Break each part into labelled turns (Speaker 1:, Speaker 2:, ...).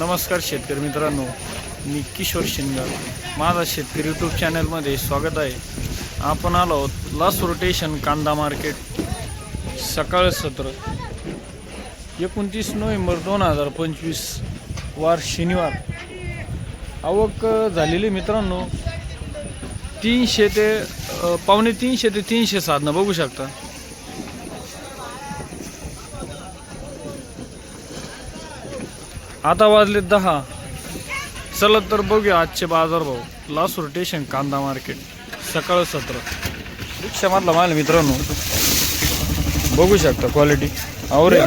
Speaker 1: नमस्कार शेतकरी मित्रांनो मी किशोर शिंगार माझा शेतकरी यूट्यूब चॅनलमध्ये स्वागत आहे. आपण आलो आहोत लास्ट रोटेशन कांदा मार्केट सकाळ सत्र. एकोणतीस नोव्हेंबर दोन हजार पंचवीस वार शनिवार. आवक झालेली मित्रांनो तीनशे ते पावणे तीनशे ते तीनशे साधनं बघू शकता. आता वाजले दहा. चला तर बघूया आजचे बाजार भाव. लास्ट रोटेशन कांदा मार्केट सकाळ सत्र. रिक्षामधला माल मित्रांनो. बघू शकता क्वालिटी आवरे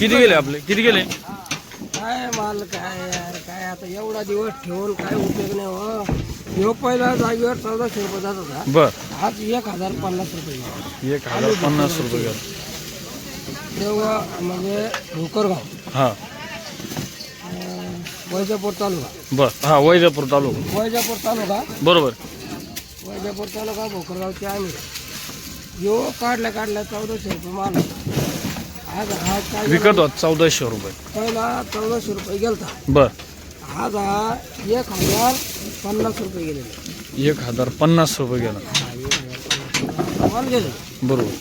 Speaker 1: किती गेले आपले? किती गेले?
Speaker 2: काय माल काय यार काय आता एवढा दिवस ठेवून काय उपयोग नाही हो. ह्यो पहिला जागेवर चौदाशे रुपये जात होता.
Speaker 1: बर.
Speaker 2: आज एक हजार पन्नास रुपये.
Speaker 1: एक हजार पन्नास रुपये गेले.
Speaker 2: तेव्हा म्हणजे भोकरगाव.
Speaker 1: हा.
Speaker 2: वैजापूर तालुका.
Speaker 1: बर हा वैजापूर तालुका.
Speaker 2: वैजापूर तालुका.
Speaker 1: बरोबर.
Speaker 2: वैजापूर तालुका भोकरगावचे आम्ही. ह्यो काढल्या काढल्या चौदाशे रुपये माल आज हा काय?
Speaker 1: विकत होत चौदाशे रुपये.
Speaker 2: पहिला चौदाशे रुपये गेलता.
Speaker 1: बर.
Speaker 2: आज हा एक हजार पन्नास रुपये गेलेले
Speaker 1: एक हजार पन्नास रुपये गेला.
Speaker 2: हा, माल गेले.
Speaker 1: बरोबर.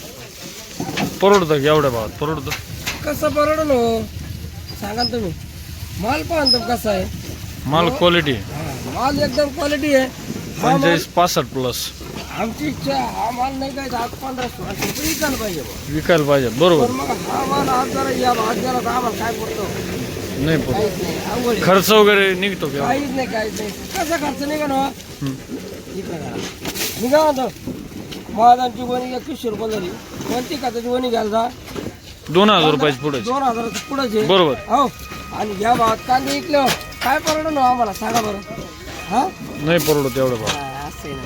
Speaker 1: परवडतं का एवढ्या भावात? परवडतं?
Speaker 2: कसं परवडलं? सांगा ना तुम्ही. माल तुम्ही कसा आहे?
Speaker 1: माल क्वालिटी
Speaker 2: हा, माल एकदम क्वालिटी आहे. हा माल
Speaker 1: पंचेचाळीस पासष्ट प्लस
Speaker 2: आमची इच्छा आहे, हा माल नाही काय दहा पंधरा सोळाशे रुपये विकायला पाहिजे बुवा.
Speaker 1: विकायला पाहिजे बरोबर.
Speaker 2: पण मग हा माल आज जरा या आज जरा तर आम्हाला काय पडतो?
Speaker 1: नाही परवडत
Speaker 2: काहीच नाही अवघड आहे.
Speaker 1: खर्च वगैरे निघतो का?
Speaker 2: काहीच नाही काहीच नाही. कसा खर्च निघा ना
Speaker 1: हं.
Speaker 2: इकडे करा. निघा म्हणतो महादांची वणी एकवीसशे रुपये झाली. कोणती खात्याची वणी घ्यायला जा?
Speaker 1: दोन हजार रुपयाची पुढे
Speaker 2: दोन हजाराचं पुढेच आहे.
Speaker 1: बरोबर.
Speaker 2: हो. आणि या भावात कांदे विकले. काय परवडलं हो आम्हाला? सांगा बरं. हा?
Speaker 1: नाही परवडत एवढं भाव.
Speaker 2: असं ना.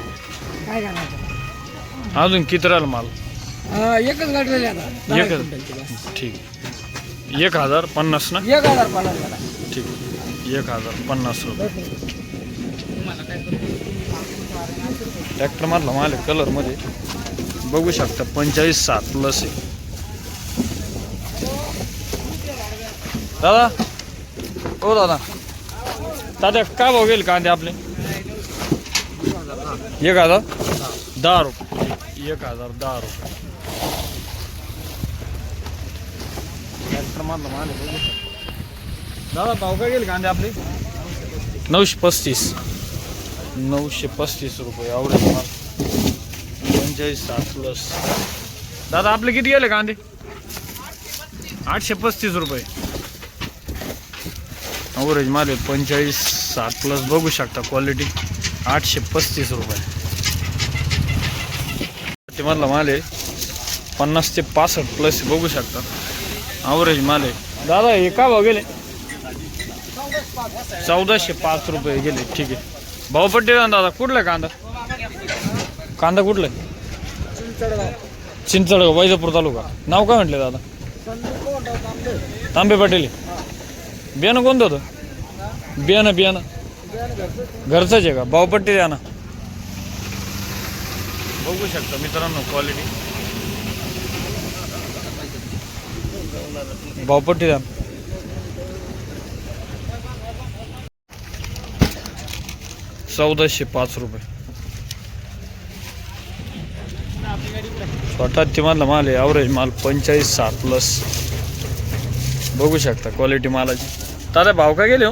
Speaker 2: काय करायचं?
Speaker 1: अजून किती राहिला माल?
Speaker 2: हा, एकच गाठलेली आता. दहा
Speaker 1: एकच?
Speaker 2: क्विंटलची बस.
Speaker 1: ठीक आहे. एक हजार पन्नास ना?
Speaker 2: एक हजार पन्नास झाला.
Speaker 1: ठीक आहे. एक हजार पन्नास रुपये. ट्रॅक्टर मधला माल आहे कलरमध्ये. बघू शकता पंचेचाळीस सात प्लस आहे. दादा? हो दादा. दादा काय भाव गेले कांदे आपले? एक हजार. दहा रुपये. एक हजार दहा रुपये. दादा भाव काय गेले कांदे आपले? नऊशे पस्तीस. नऊशे पस्तीस रुपये आवडेल माल पंचेचाळीस सात प्लस दादा आपले किती गेले कांदे? आठशे पस्तीस रुपये. अवरेज माल आहे पंचेचाळीस सात प्लस बघू शकता क्वालिटी आठशे पस्तीस रुपये. ते मधला माल आहे पन्नास ते पासष्ट प्लस बघू शकता. अवरेज माल आहे. दादा हे का भाव गेले? चौदाशे पाच रुपये गेले ठीक आहे. भाऊपट्टी द्या दादा कुठला आहे कांदा? कांदा कुठला आहे? चिंचडगाव वैजापूर तालुका. नाव काय म्हटले दादा? तांबे पाटील बियाणं कोणतं होतं? बियाणं बियाणं. घरचंच आहे का? भाऊपट्टी द्या ना. बघू शकता मित्रांनो क्वालिटी भाऊपट्टी द्या. चौदाशे पाच रुपये. छोटा तिमधला माल आहे ॲव्हरेज माल पंचेचाळीस सात प्लस बघू शकता क्वालिटी मालाची. दादा भाव काय गेले हो?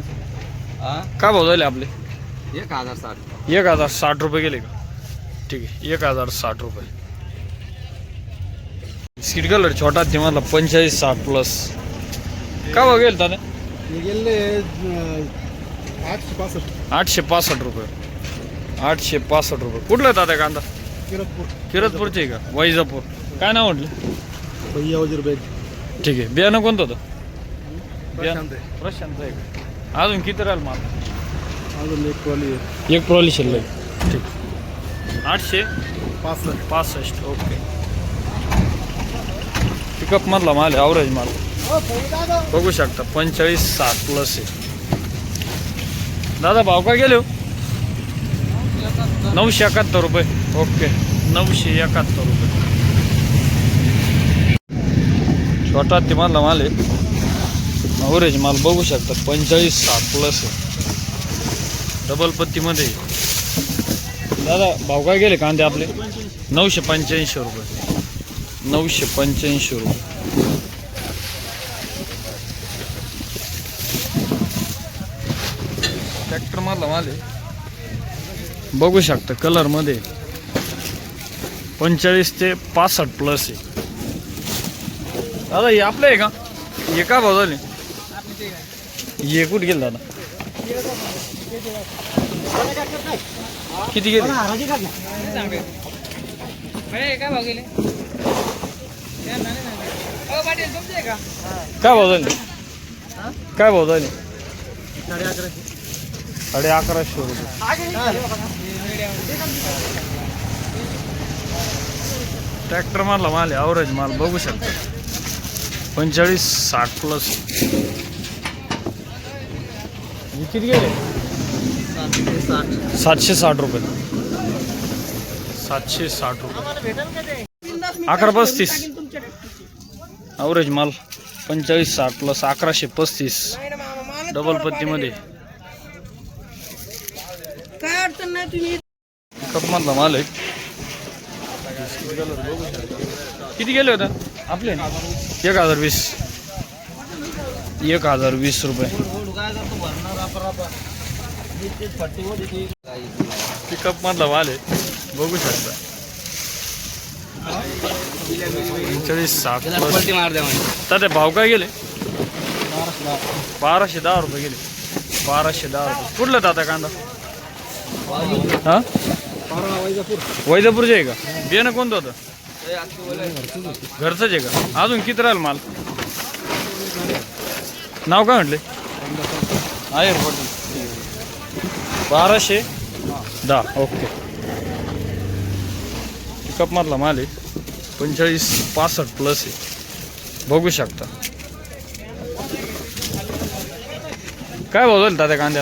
Speaker 1: काय भाव झाले आपले?
Speaker 2: एक हजार साठ.
Speaker 1: एक हजार साठ रुपये गेले का? ठीक आहे एक हजार साठ रुपये. सीट कलर छोटा तिमधला पंचेचाळीस साठ प्लस काय भाव गेले दादा?
Speaker 2: गेले आठशे पासष्ट.
Speaker 1: आठशे पासष्ट रुपये. आठशे पासष्ट रुपये. कुठला दादा कांदा?
Speaker 2: किरतपूर.
Speaker 1: किरतपूरचे का? वैजापूर. काय नाव म्हटलं?
Speaker 2: भैया वजीर बेग
Speaker 1: ठीक आहे. बियाणं कोणतं होतं? प्रशांत आहे. अजून किती राहील माल?
Speaker 2: अजून एक ट्रॉली
Speaker 1: एक ट्रॉली शिल्लक. ठीक. आठशे?
Speaker 2: पासष्ट.
Speaker 1: पासष्ट ओके. पिकअप मधला माल आहे ॲव्हरेज माल. बघू शकता पंचेचाळीस सात प्लस आहे. दादा भाव काय गेले हो? नऊशे एकाहत्तर रुपये. ओके. नऊशे एकाहत्तर रुपये. छोटा तिमानला माल आहे. ॲव्हरेज माल बघू शकता पंचेचाळीस साठ प्लस डबल पत्तीमध्ये. दादा भाव काय गेले कांदे आपले? नऊशे पंच्याऐंशी रुपये. नऊशे पंच्याऐंशी रुपये. ट्रॅक्टर मारला माल आहे. बघू शकता कलरमध्ये पंचेचाळीस ते पासष्ट प्लस आहे. दादा हे आपलं आहे का? हे का भाव झाले? ये कुठे गेलं दादा? किती गेले?
Speaker 3: काय भाव गेले
Speaker 1: काय भाव झाले? काय भाव झाले? साडे अकराशे रुपये. ट्रॅक्टर मारला माल आहे अवरेज माल बघू शकता. पंचेचाळीस साठ प्लस किती गेले? सातशे साठ रुपये. सातशे साठ रुपये. अकरा पस्तीस. अवरेज माल पंचेचाळीस साठ प्लस अकराशे पस्तीस. डबल पत्तीमध्ये.
Speaker 2: काय अडचण नाही तुम्ही?
Speaker 1: कपमधला माल आहे. किती गेले होते? आपले? एक हजार वीस. एक हजार वीस रुपये. पिकअप मधला माल आहे. बघू शकता. पंचेचाळीस साठ प्लस तर ते भाव काय गेले? बाराशे दहा रुपये गेले. बाराशे दहा रुपये. कुठलं दादा कांदा? हा? वैजापूरचे आहे का? बियाणं कोणतं होतं? घरचंच आहे का? अजून किती राहील माल? नाव काय म्हटले? आहे बाराशे. दहा ओके. पिकअप मधला माल आहे. पंचेचाळीस पासष्ट प्लस आहे. बघू शकता. काय भाव झाले दादा कांदे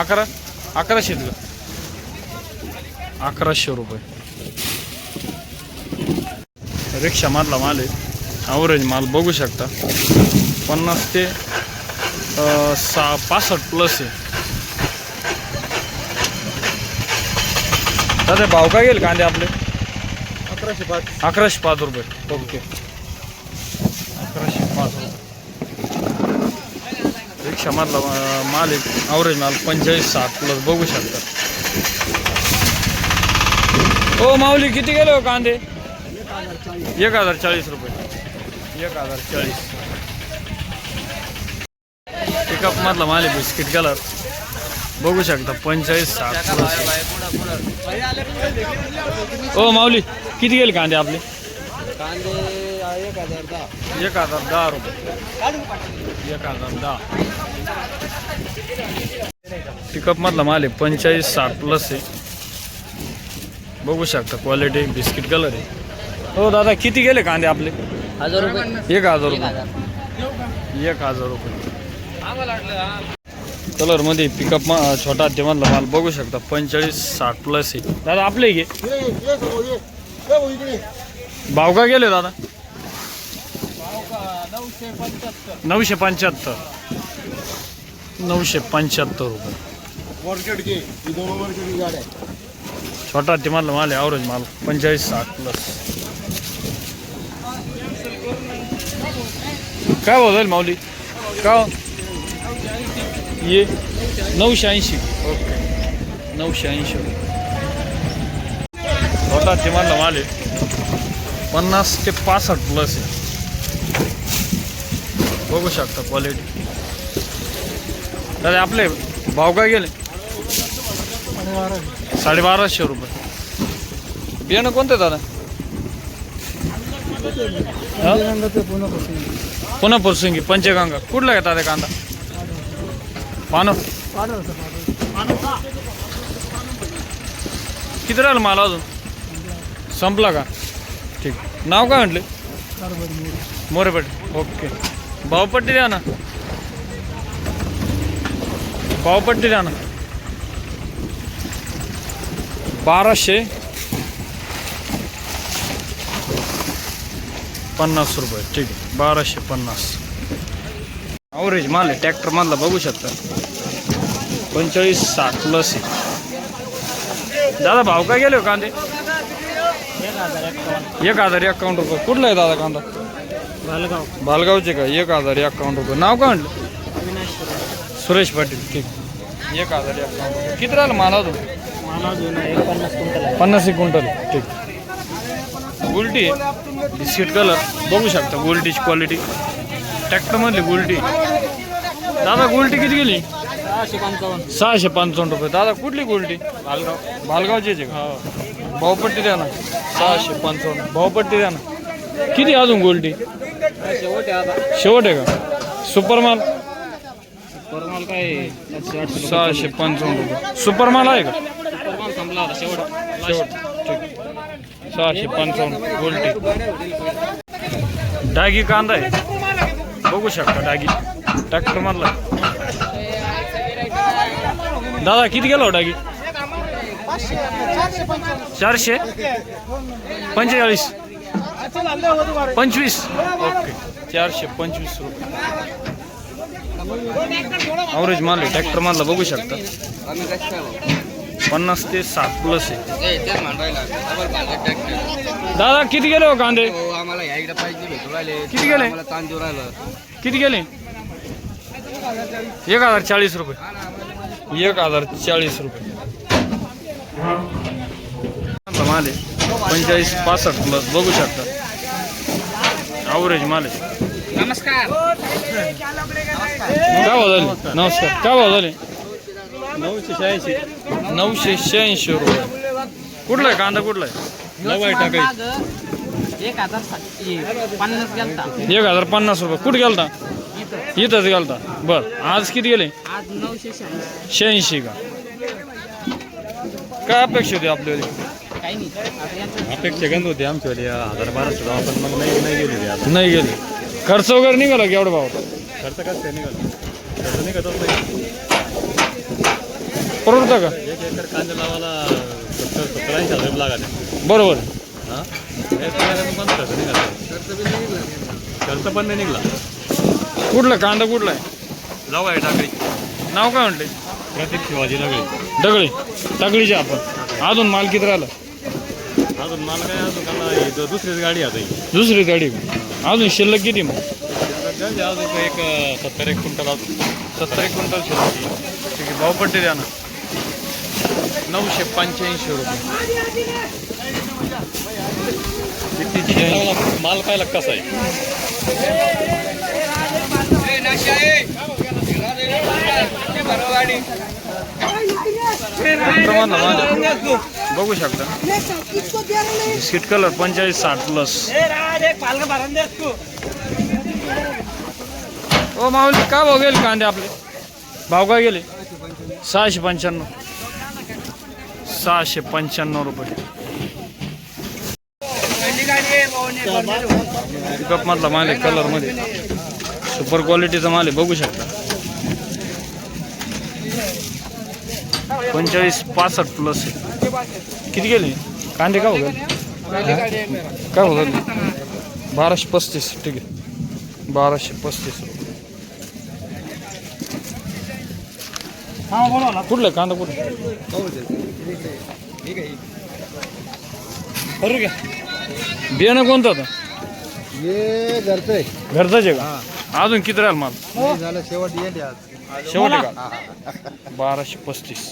Speaker 1: अकरा अकराशे तुला अकराशे रुपये. रिक्षा मधला माल आहे. ॲव्हरेज माल बघू शकता. पन्नास ते सहा पासष्ट प्लस आहे. दादा भाव काय गेले कांदे आपले?
Speaker 2: अकराशे पाच.
Speaker 1: अकराशे पाच रुपये. ओके. अकराशे पाच रुपये. रिक्षा मधला माल आहे. अवरेज माल पंचेचाळीस साठ प्लस बघू शकता. हो माऊली किती गेले हो कांदे? एक हजार चाळीस रुपये. एक हजार चाळीस. पिकअप मधला माल आहे बिस्किट कलर. बघू शकता पंचेचाळीस साठ प्लस हो माऊली किती गेले कांदे आपले?
Speaker 2: कांदे एक हजार दहा
Speaker 1: रुपये. एक हजार दहा. पिकअप मधला माल आहे पंचेचाळीस साठ प्लस आहे. बघू शकता क्वालिटी बिस्किट कलर आहे. हो दादा किती गेले कांदे आपले?
Speaker 3: हजार रुपये.
Speaker 1: एक हजार रुपये. एक हजार रुपये. कलरमध्ये पिकअप छोटा मधला माल बघू शकता. पंचेचाळीस साठ प्लस आहे. दादा आपले घे. भाव का गेले दादा? नऊशे पंच्याहत्तर. नऊशे पंच्याहत्तर रुपये. छोटा तिमाला माल आहे अवरेज माल. पंचेचाळीस साठ प्लस काय भाव जाईल माऊली? का ये नऊशे ऐंशी. ओके नऊशे ऐंशी. छोटा तिमाला माल आहे पन्नास ते पासष्ट प्लस आहे. बघू शकता क्वालिटी दादा आपले भाव काय गेले? साडेबाराशे रुपये. बियाणं कोणतं दादा? पुन्हा पुरसुंगी पंचगंगा. कुठला घेता कांदा? पान. किती राहिलं मला अजून? संपला का? ठीक. नाव काय म्हटले? मोरेपट्टी. ओके. भावपट्टी द्या ना. भावपट्टी द्या ना. बाराशे पन्नास रुपये. ठीक. आहे बाराशे पन्नास. ॲव्हरेज माल आहे. ट्रॅक्टर मधला बघू शकता. पंचेचाळीस साठ प्लस आहे. दादा भाव काय गेले हो कांदे? एक हजार एकावन्न रुपये. कुठला आहे दादा कांदा?
Speaker 4: भालगाव
Speaker 1: बालगावचे का? एक हजार एकावन्न रुपये. नाव काय म्हटलं? सुरेश पाटील. ठीक. एक हजार एकावन्न रुपये. किती राहिलं माल
Speaker 4: क्विंटल
Speaker 1: पन्नास एक क्विंटल. ठीक. गुलटी बिस्किट कलर बघू शकता गुलटीची क्वालिटी ट्रॅक्टरमधली गुलटी दादा गुलटी किती गेली?
Speaker 4: सहाशे पंचावन्न.
Speaker 1: सहाशे पंचावन्न रुपये. दादा कुठली गुलटी भालगाव भालगावची आहे का? भावपट्टी द्या ना. सहाशे पंचावन्न. भावपट्टी द्या ना. किती अजून गोल्टी
Speaker 4: शेवट
Speaker 1: आहे का? सुपर माल
Speaker 4: परमाल काय
Speaker 1: सहाशे पंचावन्न रुपये. सुपर माल आहे का?
Speaker 4: परमाल संपला आता शेवट.
Speaker 1: शेवट. ठीक सहाशे पंचावन्न गोल्टी डागी कांदा आहे. बघू शकता डागी. ट्रॅक्टर मधला दादा किती गेला हो डागी चारशे? पंचेचाळीस? पंचवीस? ओके. चारशे पंचवीस रुपये. माल आहे ट्रॅक्टर मारला बघू शकता. पन्नास ते साठ प्लस आहे. दादा किती गेले हो कांदे?
Speaker 4: राहिले.
Speaker 1: किती गेले? किती गेले? एक हजार चाळीस रुपये. एक हजार चाळीस रुपये. माल आहे. पंचेचाळीस पासष्ट प्लस बघू शकता. ॲव्हरेज माल आहे.
Speaker 3: नमस्कार.
Speaker 1: काय भाव झाले? नमस्कार. काय भाव झाले?
Speaker 4: नऊशे शहाऐंशी.
Speaker 1: नऊशे शहाऐंशी रुपये. कुठला आहे? कांदा कुठला आहे?
Speaker 4: नऊ
Speaker 3: एक हजार पन्नास गेलता.
Speaker 1: एक हजार पन्नास रुपये. कुठे गेलता? इथंच. गेलता. बर आज किती गेले?
Speaker 3: आज नऊशे शहाऐंशी.
Speaker 1: शहाऐंशी का? काय अपेक्षा होती आपल्याला
Speaker 3: काही नाही. आता यांचं
Speaker 4: अपेक्षा गंध होती आमच्यावाली हजार बाराशे आपण मग नाही नाही गेली ती आता.
Speaker 1: नाही गेले. खर्च वगैरे निघाला की एवढं भाव?
Speaker 4: खर्च कसं काय निघाला? खर्च निघतच नाही
Speaker 1: परवडतं का?
Speaker 4: एक एकर कांदे लावायला सत्तर सत्तर ऐंशी हजार
Speaker 1: बरोबर.
Speaker 4: हां? खर्च निघाला. खर्च पण नाही निघाला.
Speaker 1: कुठला? कांदा कुठला आहे?
Speaker 4: जाऊ आहे टाकळी?
Speaker 1: नाव काय म्हटले?
Speaker 4: प्रतीक शिवाजी नगरी.
Speaker 1: दगडी. टाकळीचे आपण. अजून माल किती राहिला.
Speaker 4: अजून मला काय? अजून त्यांना ही दु- दुसरीच गाडी आता ही.
Speaker 1: दुसरी गाडी? अजून शिल्लक किती मग?
Speaker 4: गाडी अजून एक अं, सत्तर एक क्विंटल अजून.
Speaker 1: सत्तर एक क्विंटल शिल्लक ठीक आहे भावपट्टी द्या ना. नऊशे पंच्याऐंशी रुपये.
Speaker 4: कितीची माल पाहिला कसा आहे?
Speaker 1: बघू शकता. बिस्किट कलर पंचेचाळीस साठ प्लस ओ माऊली का भाव गेले कांदे आपले? भाव काय गेले? सहाशे पंच्याण्णव. सहाशे पंच्याण्णव रुपये. पिकअप मधला माल कलरमध्ये. सुपर क्वालिटीचा माल आहे बघू शकता. पंचेचाळीस पासष्ट प्लस किती गेले? कांदे का हो काय हो बाराशे पस्तीस ठीक आहे. बाराशे पस्तीस. रुपये कुठलं कांदा कुठलं? बियाणं कोणतं आता?
Speaker 4: घरचं
Speaker 1: आहे. का? अजून किती राहील माल?
Speaker 4: झालं शेवट येईल आज.
Speaker 1: शेवट आहे का? बाराशे पस्तीस.